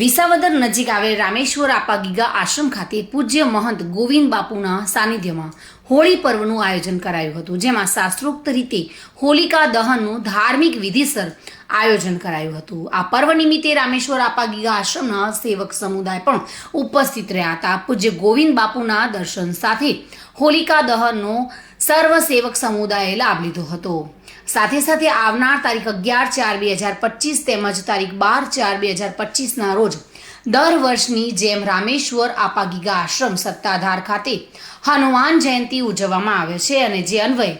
વિસાવદર નજીક આવેલ રામેશ્વર આપા ગીગા આશ્રમ ખાતે પૂજ્ય મહંત ગોવિંદ બાપુના સાનિધ્યમાં હોળી પર્વનું આયોજન કરાયું હતું, જેમાં શાસ્ત્રોક્ત રીતે હોલિકા દહનનું ધાર્મિક વિધિસર આયોજન કરાયું હતું. આ પર્વ નિમિત્તે રામેશ્વર આપા ગીગા આશ્રમના સેવક સમુદાય પણ ઉપસ્થિત રહ્યા હતા. પૂજ્ય ગોવિંદ બાપુના દર્શન સાથે હોલિકા દહનનો સર્વ સેવક સમુદાયે લાભ લીધો હતો. સાથે સાથે આવનાર તારીખ અગિયાર ચાર બે હજાર પચીસ તેમજ તારીખ બાર ચાર બે હજાર પચીસના રોજ દર વર્ષની જેમ રામેશ્વર આપાગીગા આશ્રમ સત્તાધાર ખાતે હનુમાન જયંતિ ઉજવવામાં આવે છે અને જે અન્વયે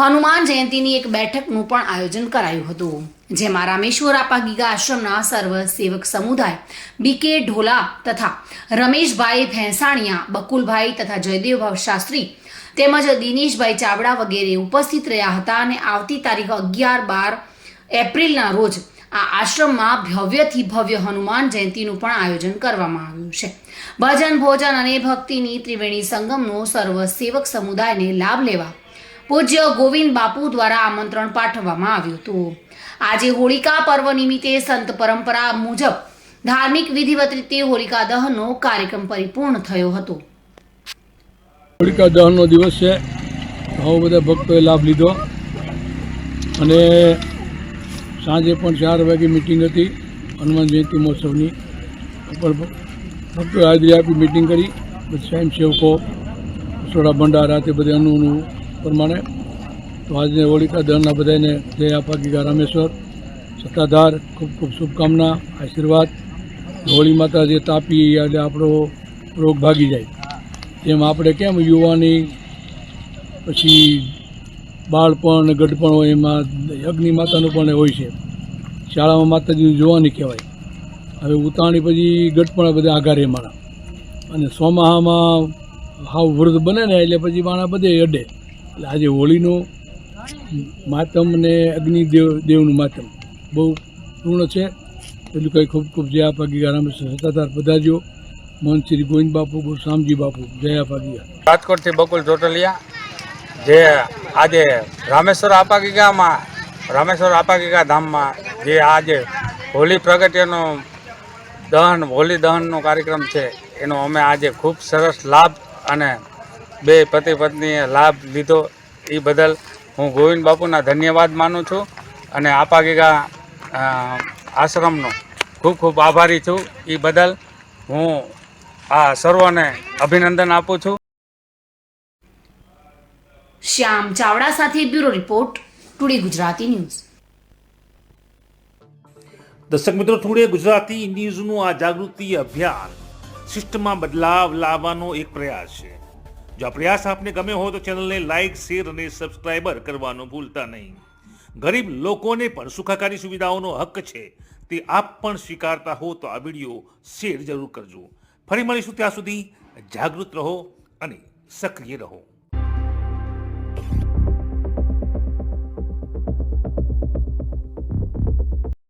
હનુમાન જયંતિની એક બેઠકનું પણ આયોજન કરાયું હતું. જેમાં રામેશ્વર આપાગીગા આશ્રમના સર્વ સેવક સમુદાય બીકે ઢોલા તથા રમેશભાઈ ભેંસાણિયા, બકુલભાઈ તથા જયદેવભાવ શાસ્ત્રી તેમજ દિનેશભાઈ ચાવડા વગેરે ઉપસ્થિત રહ્યા હતા અને આવતી તારીખ અગિયાર બાર એપ્રિલના રોજ આ આશ્રમમાં ભવ્યથી ભવ્ય હનુમાન જયંતિનું પણ આયોજન કરવામાં આવ્યું છે. ભજન, ભોજન અને ભક્તિની ત્રિવેણી સંગમનો સર્વ સેવક સમુદાયને લાભ લેવા પૂજ્ય ગોવિંદ બાપુ દ્વારા આમંત્રણ પાઠવવામાં આવ્યું હતું. આજે હોળિકા પર્વ નિમિત્તે સંત પરંપરા મુજબ ધાર્મિક વિધિવત રીતે હોલિકા દહનનો કાર્યક્રમ પરિપૂર્ણ થયો હતો. હોલિકા દહનનો દિવસ છે. બહુ બધા ભક્તોએ લાભ લીધો. અને સાંજે પણ ચાર વાગે મિટિંગ હતી, હનુમાન જયંતિ મહોત્સવની. ઉપર ભક્તોએ હાજરી આપી મિટિંગ કરી. પછી સ્વયંસેવકો, સોડા ભંડારા તે બધે અનુનું પ્રમાણે. તો આજે હોળિકા દહનના બધાને જય આપા ગીગા રામેશ્વર. સત્તાધાર, ખૂબ ખૂબ શુભકામના, આશીર્વાદ. હોળી માતા જે તાપી એટલે આપણો રોગ ભાગી જાય. તેમ આપણે કેમ યુવાની? પછી બાળપણ ગઢપણ હોય એમાં અગ્નિ માતાનું પણ હોય છે. શાળામાં માતાજી જોવાની કહેવાય. હવે ઉતાણી પછી ગઢપણ બધા આઘારે મારા અને સોમાહામાં હાવ વૃદ્ધ બને ને એટલે પછી માણા બધે અડે. એટલે આજે હોળીનું માતમ ને અગ્નિદેવ, દેવનું માતમ બહુ પૂર્ણ છે. એટલું કંઈ ખૂબ ખૂબ જે આપા ગીગા રામેશ્વર સત્તાધાર મોહન શ્રી ગોવિંદ બાપુ શામજી બાપુ, જયા ગીગા રાજકોટથી બકુલ ચોટલિયા જે આજે રામેશ્વર આપાગીગામાં રામેશ્વર આપાગીગા ધામમાં જે આજે હોલી પ્રગટ્યનો દહન, હોલી દહનનો કાર્યક્રમ છે, એનો અમે આજે ખૂબ સરસ લાભ અને બે પતિ પત્નીએ લાભ લીધો. એ બદલ હું ગોવિંદ બાપુના ધન્યવાદ માનું છું અને આપાગીગા આશ્રમનો ખૂબ ખૂબ આભારી છું. એ બદલ હું આ સર્વને અભિનંદન આપું છું. શ્યામ ચાવડા સાથે bureau report today Gujarati news. દર્શક મિત્રો ટુડે ગુજરાતી ન્યૂઝનું આ જાગૃતિ અભિયાન સિસ્ટમમાં બદલાવ લાવવાનો એક પ્રયાસ છે. જો આ પ્રયાસ આપને ગમે હોય તો ચેનલને લાઇક શેર અને સબસ્ક્રાઇબર કરવાનું ભૂલતા નહીં. ગરીબ લોકોને પણ સુખાકારી સુવિધાઓનો હક છે તે આપ પણ સ્વીકારતા હો તો આ વીડિયો શેર જરૂર કરજો. ફરી મળીશું ત્યાં સુધી જાગૃત રહો અને સક્રિય રહો.